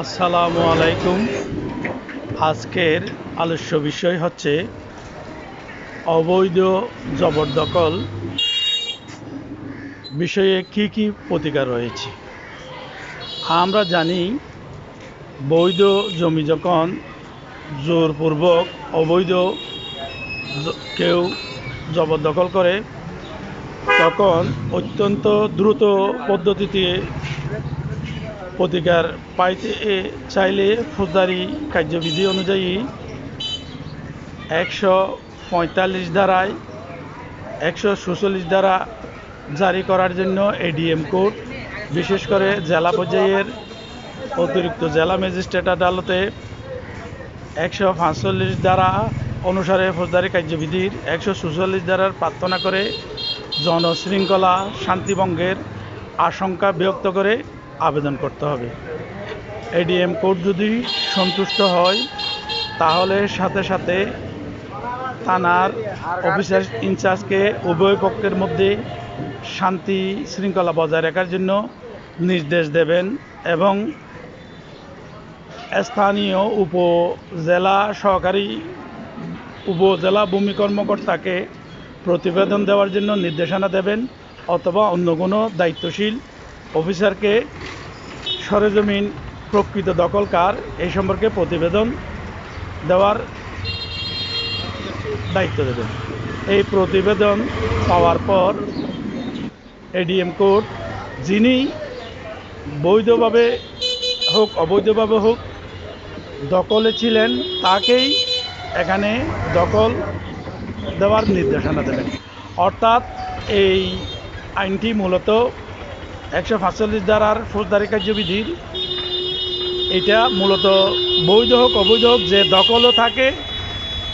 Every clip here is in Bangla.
আসসালামু আলাইকুম। আজকের আলোচ্য বিষয় হচ্ছে অবৈধ জবরদখল। বিষয়ে কি কি প্রতিকার রয়েছে? আমরা জানি বৈধ জমি যখন জোরপূর্বক অবৈধ কেউ জবরদখল করে, তখন অত্যন্ত দ্রুত পদ্ধতিতে প্রতিকার পাইতে চাইলে ফৌজদারি কার্যবিধি অনুযায়ী একশো পঁয়তাল্লিশ ধারায় একশো সুচল্লিশ ধারা জারি করার জন্য এডিএম কোর্ট বিশেষ করে জেলা পর্যায়ের অতিরিক্ত জেলা ম্যাজিস্ট্রেট আদালতে একশো পাঁচচল্লিশ ধারা অনুসারে ফৌজদারি কার্যবিধির একশো সুচল্লিশ ধারার প্রার্থনা করে জনশৃঙ্খলা শান্তিভঙ্গের আশঙ্কা ব্যক্ত করে আবেদন করতে হবে। এডিএম কোর্ট যদি সন্তুষ্ট হয়, তাহলে সাথে সাথে থানার অফিসার ইনচার্জকে উভয় পক্ষের মধ্যে শান্তি শৃঙ্খলা বজায় রাখার জন্য নির্দেশ দেবেন এবং স্থানীয় উপজেলা সহকারী উপজেলা ভূমি কর্মকর্তাকে প্রতিবেদন দেওয়ার জন্য নির্দেশনা দেবেন অথবা অন্য কোনো দায়িত্বশীল অফিসারকে সরেজমিন প্রকৃত দখলকার এই সম্পর্কে প্রতিবেদন দেওয়ার দায়িত্ব দেবেন। এই প্রতিবেদন পাওয়ার পর এডিএম কোর্ট, যিনি বৈধভাবে হোক, অবৈধভাবে হোক দখলে ছিলেন, তাকেই এখানে দখল দেওয়ার নির্দেশনা দেবেন। অর্থাৎ এই আইনটি মূলত একশো পাঁচচল্লিশ ধারার ফৌজদারি কার্যবিধির এটা মূলত বৈধ হোক, অবৈধ হোক, যে দখলও থাকে,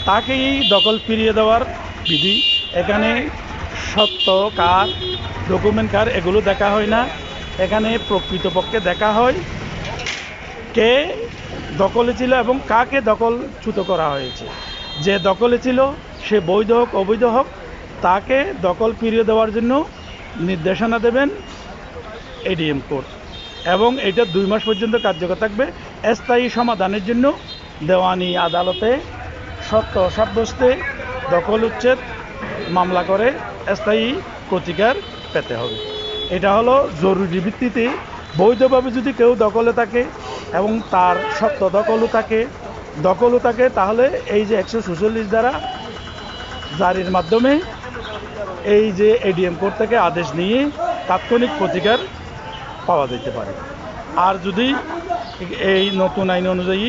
তাকেই দখল ফিরিয়ে দেওয়ার বিধি। এখানে সত্য কার, ডকুমেন্ট কার, এগুলো দেখা হয় না। এখানে প্রকৃতপক্ষে দেখা হয় কে দখলে ছিল এবং কাকে দখল দখলচ্যুত করা হয়েছে। যে দখলে ছিল, সে বৈধ হোক, অবৈধ হোক, তাকে দখল ফিরিয়ে দেওয়ার জন্য নির্দেশনা দেবেন। এডিএম কোর্ট এবং এটা দুই মাস পর্যন্ত কার্যকর থাকবে। স্থায়ী সমাধানের জন্য দেওয়ানি আদালতে সত্য সাব্যস্তে দখল উচ্ছেদ মামলা করে স্থায়ী প্রতিকার পেতে হবে। এটা হলো জরুরি ভিত্তিতে বৈধভাবে যদি কেউ দখলে থাকে এবং তার সত্য দখলও থাকে দখলও থাকে, তাহলে এই যে একশো সুচল্লিশ দ্বারা জারির মাধ্যমে এই যে এডিএম কোর্ট থেকে আদেশ নিয়ে তাৎক্ষণিক প্রতিকার পাওয়া যেতে পারে। আর যদি এই নতুন আইন অনুযায়ী